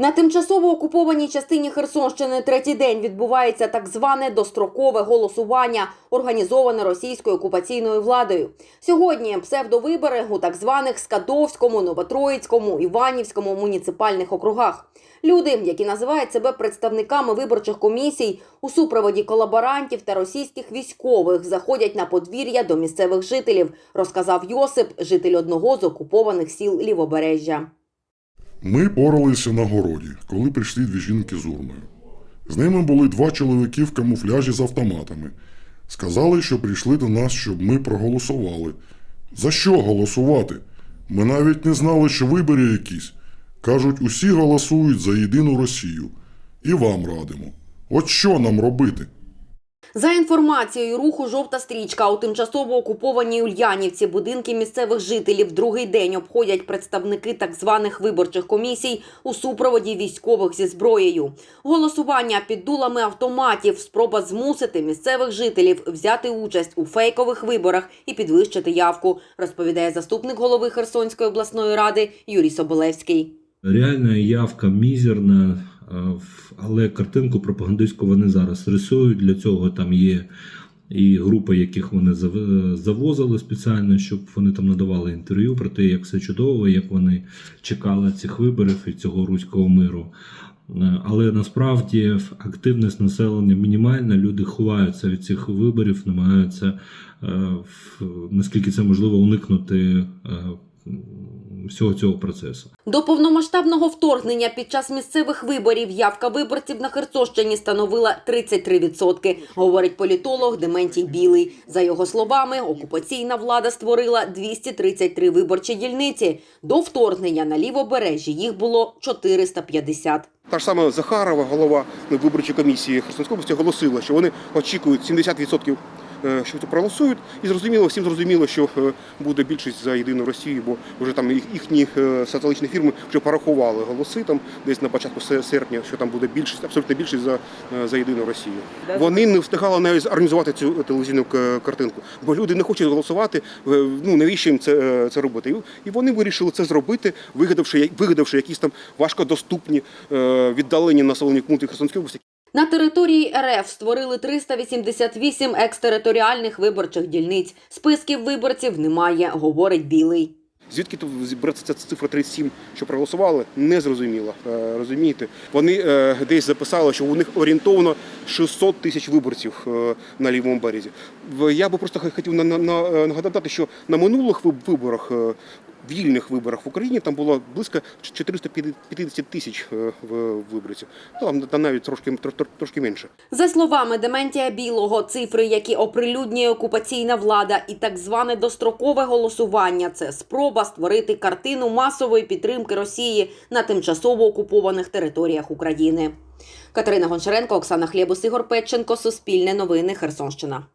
На тимчасово окупованій частині Херсонщини третій день відбувається так зване дострокове голосування, організоване російською окупаційною владою. Сьогодні псевдовибори у так званих Скадовському, Новотроїцькому, Іванівському муніципальних округах. Люди, які називають себе представниками виборчих комісій, у супроводі колаборантів та російських військових заходять на подвір'я до місцевих жителів, розказав Йосип, житель одного з окупованих сіл Лівобережжя. Ми поралися на городі, коли прийшли дві жінки з урною. З ними були два чоловіки в камуфляжі з автоматами. Сказали, що прийшли до нас, щоб ми проголосували. За що голосувати? Ми навіть не знали, що вибори якісь. Кажуть, усі голосують за єдину Росію. І вам радимо. От що нам робити? За інформацією руху жовта стрічка у тимчасово окупованій Ульянівці будинки місцевих жителів другий день обходять представники так званих виборчих комісій у супроводі військових зі зброєю. Голосування під дулами автоматів, спроба змусити місцевих жителів взяти участь у фейкових виборах і підвищити явку, розповідає заступник голови Херсонської обласної ради Юрій Соболевський. Реальна явка мізерна, але картинку пропагандистську вони зараз рисують. Для цього там є і групи, яких вони завозили спеціально, щоб вони там надавали інтерв'ю про те, як все чудово, як вони чекали цих виборів і цього руського миру. Е, Але насправді активність населення мінімальна. Люди ховаються від цих виборів, намагаються е, наскільки це можливо уникнути е, всього цього процесу. До повномасштабного вторгнення під час місцевих виборів явка виборців на Херсонщині становила 33%, говорить політолог Дементій Білий. За його словами, окупаційна влада створила 233 виборчі дільниці. До вторгнення на лівобережжі їх було 450. Та ж сама Захарова, голова виборчої комісії Херсонської області, оголосила, що вони очікують 70% е, що це проголосують, і зрозуміло, всім зрозуміло, що е, буде більшість за єдину Росію, бо вже там їхні е, соціологічні фірми вже порахували голоси там десь на початку серпня, що там буде більшість, абсолютно більшість за, е, за єдину Росію. Вони не встигали навіть організувати цю телевізійну картинку, бо люди не хочуть голосувати. е, Ну навіщо їм це, е, це робити? І- вони вирішили це зробити, вигадавши вигадавши якісь там важкодоступні е, віддалені населені пункти Херсонської області. На території РФ створили 388 екстериторіальних виборчих дільниць. Списків виборців немає, говорить Білий. Звідки тут береться ця цифра 37, що проголосували, не зрозуміло. Е, Розумієте, вони е, десь записали, що у них орієнтовно 600 тисяч виборців е, на лівому березі. Я би просто хотів на- на- на- нагадати, що на минулих виборах. Вільних виборах в Україні там було близько 450 тисяч е, виборців. Там, там навіть трошки тр- тр- трошки менше. За словами Дементія Білого, цифри, які оприлюднює окупаційна влада, і так зване дострокове голосування це спроба створити картину масової підтримки Росії на тимчасово окупованих територіях України. Катерина Гончаренко, Оксана Хлєбус, Ігор Петченко, Суспільне новини, Херсонщина.